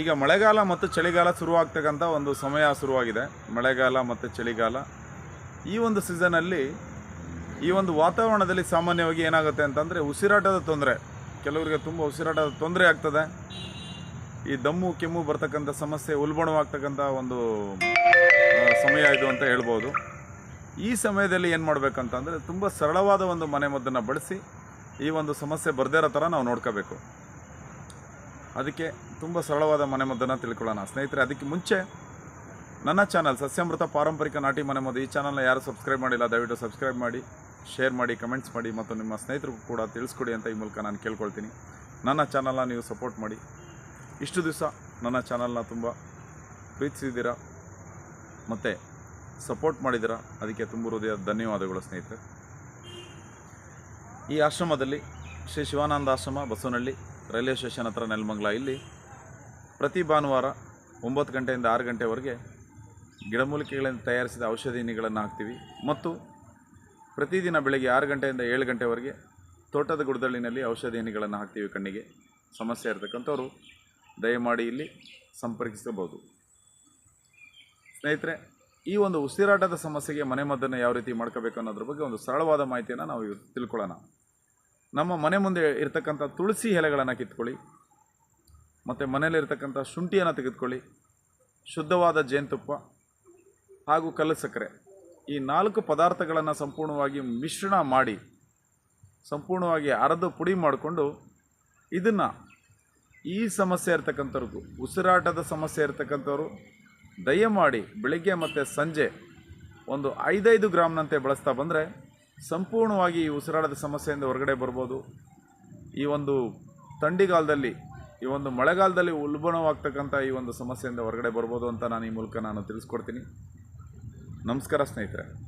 ಈಗ ಮಳೆಗಾಲ ಮತ್ತು ಚಳಿಗಾಲ ಶುರುವಾಗ್ತಕ್ಕಂಥ ಒಂದು ಸಮಯ ಶುರುವಾಗಿದೆ. ಮಳೆಗಾಲ ಮತ್ತು ಚಳಿಗಾಲ. ಈ ಒಂದು ಸೀಸನಲ್ಲಿ ಈ ಒಂದು ವಾತಾವರಣದಲ್ಲಿ ಸಾಮಾನ್ಯವಾಗಿ ಏನಾಗುತ್ತೆ ಅಂತಂದರೆ ಉಸಿರಾಟದ ತೊಂದರೆ. ಕೆಲವರಿಗೆ ತುಂಬ ಉಸಿರಾಟದ ತೊಂದರೆ ಆಗ್ತದೆ. ಈ ದಮ್ಮು, ಕೆಮ್ಮು ಬರ್ತಕ್ಕಂಥ ಸಮಸ್ಯೆ, ಉಲ್ಬಣವಾಗ್ತಕ್ಕಂಥ ಒಂದು ಸಮಯ ಇದು ಅಂತ ಹೇಳ್ಬೋದು. ಈ ಸಮಯದಲ್ಲಿ ಏನು ಮಾಡಬೇಕಂತಂದರೆ ತುಂಬ ಸರಳವಾದ ಒಂದು ಮನೆಮದ್ದನ್ನು ಬಳಸಿ ಈ ಒಂದು ಸಮಸ್ಯೆ ಬರದೇ ಇರೋ ಥರ ನಾವು ನೋಡ್ಕೋಬೇಕು. ಅದಕ್ಕೆ ತುಂಬ ಸರಳವಾದ ಮನೆಮದ್ದನ್ನು ತಿಳ್ಕೊಳ್ಳೋಣ. ಸ್ನೇಹಿತರೆ, ಅದಕ್ಕೆ ಮುಂಚೆ ನನ್ನ ಚಾನಲ್ ಸಸ್ಯಮೃತ ಪಾರಂಪರಿಕ ನಾಟಿ ಮನೆಮದ್ದು ಈ ಚಾನಲ್ನ ಯಾರು ಸಬ್ಸ್ಕ್ರೈಬ್ ಮಾಡಿಲ್ಲ, ದಯವಿಟ್ಟು ಸಬ್ಸ್ಕ್ರೈಬ್ ಮಾಡಿ ಶೇರ್ ಮಾಡಿ ಕಮೆಂಟ್ಸ್ ಮಾಡಿ ಮತ್ತು ನಿಮ್ಮ ಸ್ನೇಹಿತರಿಗೂ ಕೂಡ ತಿಳಿಸ್ಕೊಡಿ ಅಂತ ಈ ಮೂಲಕ ನಾನು ಕೇಳ್ಕೊಳ್ತೀನಿ. ನನ್ನ ಚಾನಲ್ನ ನೀವು ಸಪೋರ್ಟ್ ಮಾಡಿ. ಇಷ್ಟು ದಿವಸ ನನ್ನ ಚಾನಲ್ನ ತುಂಬ ಪ್ರೀತಿಸಿದ್ದೀರಾ? ಮತ್ತು ಸಪೋರ್ಟ್ ಮಾಡಿದ್ದೀರಾ? ಅದಕ್ಕೆ ತುಂಬ ಹೃದಯ ಧನ್ಯವಾದಗಳು ಸ್ನೇಹಿತರೆ. ಈ ಆಶ್ರಮದಲ್ಲಿ ಶ್ರೀ ಶಿವಾನಂದ ಆಶ್ರಮ ಬಸವನಹಳ್ಳಿ ರೈಲ್ವೆ ಸ್ಟೇಷನ್ ಹತ್ರ ನೆಲಮಂಗಲ. ಇಲ್ಲಿ ಪ್ರತಿ ಭಾನುವಾರ ಒಂಬತ್ತು ಗಂಟೆಯಿಂದ ಆರು ಗಂಟೆವರೆಗೆ ಗಿಡಮೂಲಿಕೆಗಳಿಂದ ತಯಾರಿಸಿದ ಔಷಧಿ ಎಣ್ಣೆಗಳನ್ನು ಹಾಕ್ತೀವಿ. ಮತ್ತು ಪ್ರತಿದಿನ ಬೆಳಗ್ಗೆ ಆರು ಗಂಟೆಯಿಂದ ಏಳು ಗಂಟೆವರೆಗೆ ತೋಟದ ಗುಡದಳ್ಳಿನಲ್ಲಿ ಔಷಧಿ ಎಣ್ಣೆಗಳನ್ನು ಹಾಕ್ತೀವಿ ಕಣ್ಣಿಗೆ. ಸಮಸ್ಯೆ ಇರತಕ್ಕಂಥವ್ರು ದಯಮಾಡಿ ಇಲ್ಲಿ ಸಂಪರ್ಕಿಸಬಹುದು. ಸ್ನೇಹಿತರೆ, ಈ ಒಂದು ಉಸಿರಾಟದ ಸಮಸ್ಯೆಗೆ ಮನೆಮದ್ದನ್ನು ಯಾವ ರೀತಿ ಮಾಡ್ಕೋಬೇಕು ಅನ್ನೋದ್ರ ಬಗ್ಗೆ ಒಂದು ಸರಳವಾದ ಮಾಹಿತಿಯನ್ನು ನಾವು ತಿಳ್ಕೊಳ್ಳೋಣ. ನಮ್ಮ ಮನೆ ಮುಂದೆ ಇರತಕ್ಕಂಥ ತುಳಸಿ ಎಲೆಗಳನ್ನು ಕಿತ್ಕೊಳ್ಳಿ, ಮತ್ತು ಮನೆಯಲ್ಲಿರ್ತಕ್ಕಂಥ ಶುಂಠಿಯನ್ನು ತೆಗೆದುಕೊಳ್ಳಿ, ಶುದ್ಧವಾದ ಜೇನುತುಪ್ಪ ಹಾಗೂ ಕಲ್ಲು ಸಕ್ಕರೆ. ಈ ನಾಲ್ಕು ಪದಾರ್ಥಗಳನ್ನು ಸಂಪೂರ್ಣವಾಗಿ ಮಿಶ್ರಣ ಮಾಡಿ, ಸಂಪೂರ್ಣವಾಗಿ ಅರೆದು ಪುಡಿ ಮಾಡಿಕೊಂಡು ಇದನ್ನು ಈ ಸಮಸ್ಯೆ ಇರ್ತಕ್ಕಂಥವ್ರಿಗೂ, ಉಸಿರಾಟದ ಸಮಸ್ಯೆ ಇರ್ತಕ್ಕಂಥವ್ರು ದಯಮಾಡಿ ಬೆಳಿಗ್ಗೆ ಮತ್ತು ಸಂಜೆ ಒಂದು ಐದೈದು ಗ್ರಾಮ್ನಂತೆ ಬಳಸ್ತಾ ಬಂದರೆ ಸಂಪೂರ್ಣವಾಗಿ ಈ ಉಸಿರಾಟದ ಸಮಸ್ಯೆಯಿಂದ ಹೊರಗಡೆ ಬರ್ಬೋದು. ಈ ಒಂದು ಥಂಡಿಗಾಲದಲ್ಲಿ ಈ ಒಂದು ಮಳೆಗಾಲದಲ್ಲಿ ಉಲ್ಬಣವಾಗ್ತಕ್ಕಂಥ ಈ ಒಂದು ಸಮಸ್ಯೆಯಿಂದ ಹೊರಗಡೆ ಬರ್ಬೋದು ಅಂತ ನಾನು ಈ ಮೂಲಕ ನಾನು ತಿಳಿಸ್ಕೊಡ್ತೀನಿ. ನಮಸ್ಕಾರ ಸ್ನೇಹಿತರೆ.